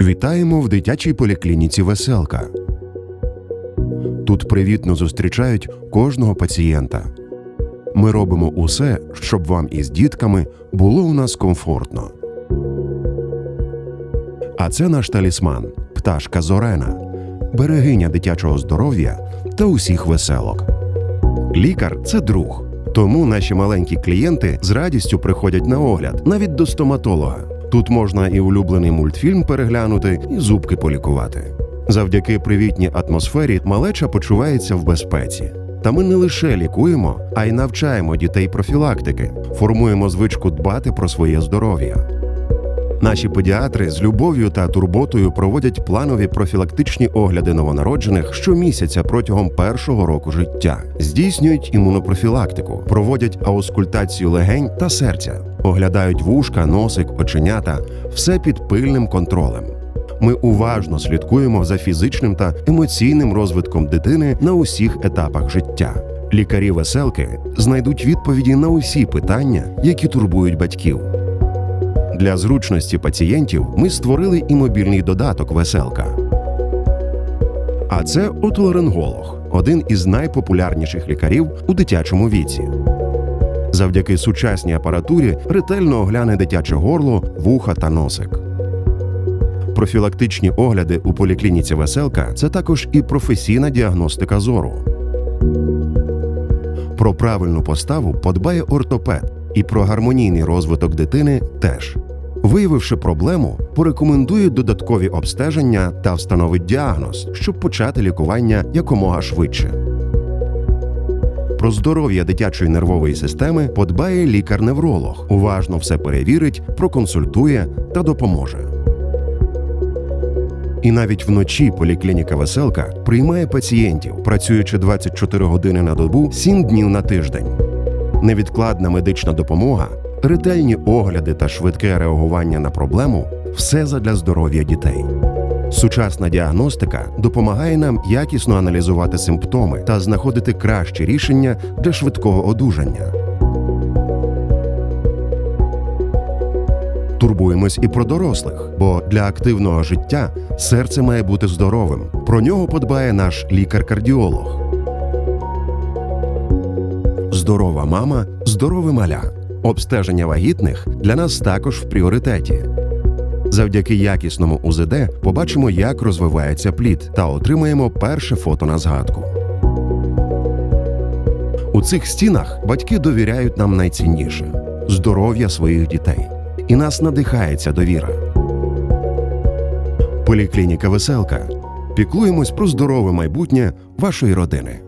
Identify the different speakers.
Speaker 1: Вітаємо в дитячій поліклініці Веселка. Тут привітно зустрічають кожного пацієнта. Ми робимо усе, щоб вам із дітками було у нас комфортно. А це наш талісман пташка Зорена, берегиня дитячого здоров'я та усіх веселок. Лікар це друг. Тому наші маленькі клієнти з радістю приходять на огляд, навіть до стоматолога. Тут можна і улюблений мультфільм переглянути, і зубки полікувати. Завдяки привітній атмосфері малеча почувається в безпеці. Та ми не лише лікуємо, а й навчаємо дітей профілактики, формуємо звичку дбати про своє здоров'я. Наші педіатри з любов'ю та турботою проводять планові профілактичні огляди новонароджених щомісяця протягом першого року життя, здійснюють імунопрофілактику, проводять аускультацію легень та серця, оглядають вушка, носик, оченята, все під пильним контролем. Ми уважно слідкуємо за фізичним та емоційним розвитком дитини на усіх етапах життя. Лікарі веселки знайдуть відповіді на усі питання, які турбують батьків. Для зручності пацієнтів ми створили і мобільний додаток Веселка. А це отоларинголог, один із найпопулярніших лікарів у дитячому віці. Завдяки сучасній апаратурі ретельно огляне дитяче горло, вуха та носик. Профілактичні огляди у поліклініці Веселка це також і професійна діагностика зору. Про правильну поставу подбає ортопед, і про гармонійний розвиток дитини теж. Виявивши проблему, порекомендує додаткові обстеження та встановить діагноз, щоб почати лікування якомога швидше. Про здоров'я дитячої нервової системи подбає лікар-невролог, уважно все перевірить, проконсультує та допоможе. І навіть вночі поліклініка Веселка приймає пацієнтів, працюючи 24 години на добу, 7 днів на тиждень. Невідкладна медична допомога, ретельні огляди та швидке реагування на проблему все задля здоров'я дітей. Сучасна діагностика допомагає нам якісно аналізувати симптоми та знаходити кращі рішення для швидкого одужання. Турбуємось і про дорослих, бо для активного життя серце має бути здоровим. Про нього подбає наш лікар-кардіолог. Здорова мама, здорове маля. Обстеження вагітних для нас також в пріоритеті. Завдяки якісному УЗД побачимо, як розвивається плід, та отримаємо перше фото на згадку. У цих стінах батьки довіряють нам найцінніше здоров'я своїх дітей. І нас надихається довіра. Поліклініка Веселка. Піклуємось про здорове майбутнє вашої родини.